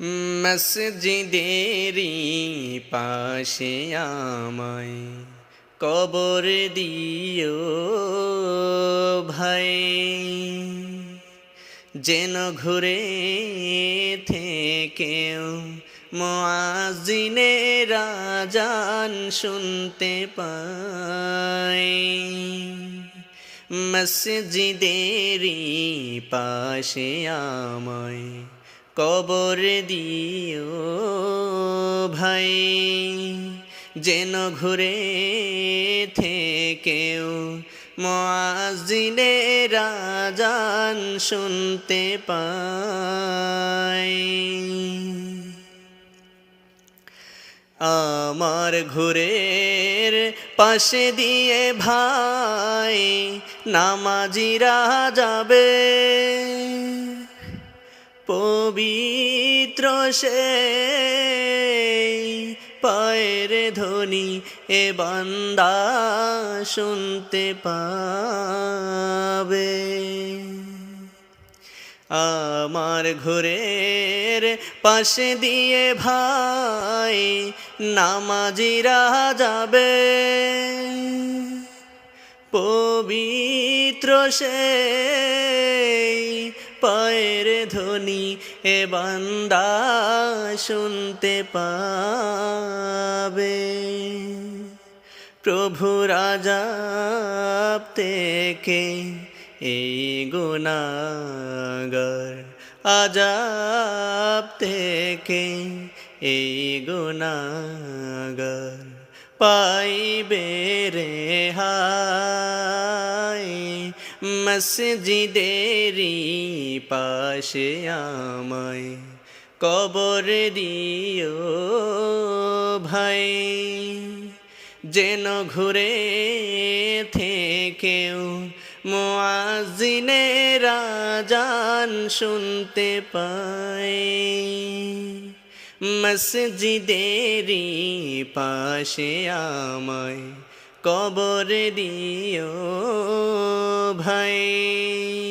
মসজিদেরই পাশে আমায় কবর দিও ভাই। যেন ঘুরে থেকেও মোয়াজিনে রাজান শুনতে পাই। মসজিদেরই পাশে আমায় কবর দিও ভাই। যেন ঘুরে থেকেও মোয়াজিনে রাজান শুনতে পাই। আমার ঘুরের পাশে দিয়ে ভাই নামাজিরা যাবে পবিত্র সে পায়ের ধ্বনি এ বান্দা শুনতে পাবে। আমার ঘুরের পাশে দিয়ে ভাই নামাজিরা যাবে। পবিত্র সে পায়ের ধ্বনি এ বান্দা শুনতে পাবে। প্রভু রাজা থেকে এই গুণাগার, আজাব থেকে এই গুণাগার পাইবে রে হাই মসজিদেরই পাশে আমায় কবর দিও ভাই। যেন ঘুরে থেকেও মোয়াজিনে রাজান শুনতে পাই। মসজিদেরই পাশে আমায় কবর দিও ভাই।